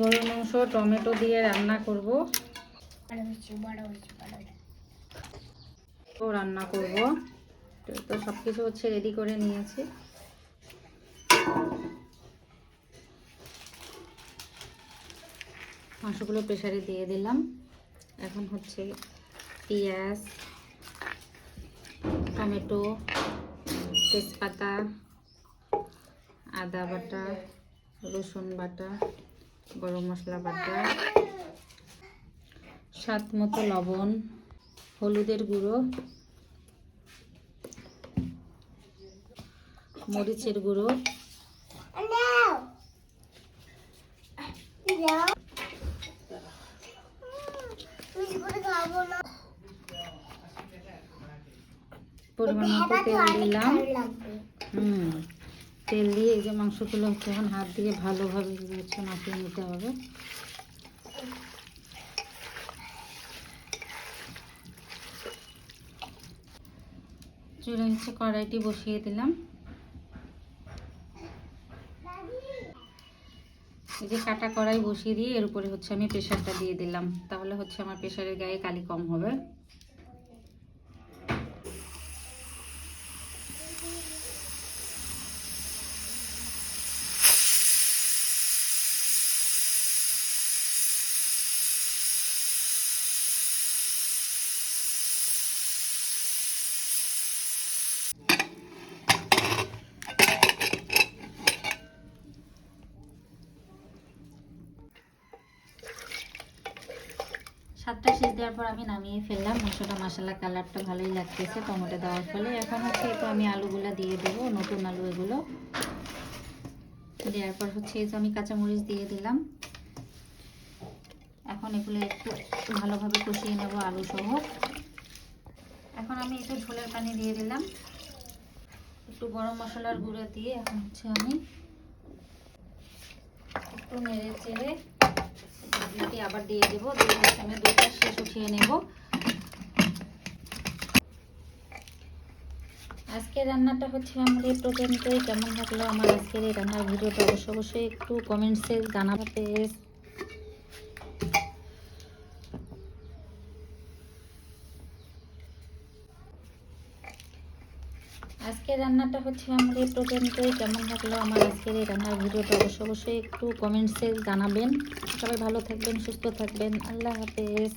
গরুর মাংস টমেটো দিয়ে রান্না করব। তো রান্না করব। তো তো সব কিছু হচ্ছে রেডি করে নিয়েছি। মাংসগুলো প্রেশারে দিয়ে দিলাম। এখন হচ্ছে পেঁয়াজ টমেটো তেজপাতা আদা বাটা রসুন বাটা। গরম মশলা বাটা স্বাদ মতো লবণ, হলুদের গুঁড়ো, মরিচের গুঁড়ো। পরিমাণ মতো তেল দিলাম। হুম। তেল দিয়ে এই যে মাংসগুলো হচ্ছে এখন হাত দিয়ে ভালোভাবে হচ্ছে মাখিয়ে নিতে হবে। চুলে হচ্ছে কড়াইটি বসিয়ে দিলাম। এই যে কাটা কড়াই বসিয়ে দিয়ে এর উপরে হচ্ছে আমি প্রেশারটা দিয়ে দিলাম। তাহলে হচ্ছে আমার প্রেশারের গায়ে কালি কম হবে। সাতটা শেষ দেওয়ার পর আমি নামিয়ে ফেললাম। মাংসটা মশলা কালারটা ভালোই লাগতেছে টমেটো দেওয়ার ফলে। এখন হচ্ছে তো আমি আলুগুলো দিয়ে দেবো, নতুন আলু এগুলো। দেওয়ার পর হচ্ছে এই যে আমি কাঁচামরিচ দিয়ে দিলাম। এখন এগুলো একটু ভালোভাবে কষিয়ে নেব আলু সহ এখন আমি একটু ঝোলের পানি দিয়ে দিলাম। একটু গরম মশলার গুঁড়ো দিয়ে এখন হচ্ছে আমি একটু নেড়ে চেড়ে ঢাকনাটি আবার দিয়ে দেবো। আমি দুধটা শেষ উঠিয়ে নেব। আজকের রান্নাটা হচ্ছে আমার এই কেমন লাগল আমার আজকের এই রান্নার ভিডিওটা? অবশ্য অবশ্যই একটু কমেন্টসে জানাতে আজকের রান্নাটা হচ্ছে আমার এই পর্যন্তই। কেমন থাকল আমার আজকের এই রান্নার ভিডিওটা অবশ্যই অবশ্যই একটু কমেন্টসে জানাবেন। সবাই ভালো থাকবেন, সুস্থ থাকবেন। আল্লাহ হাফেজ।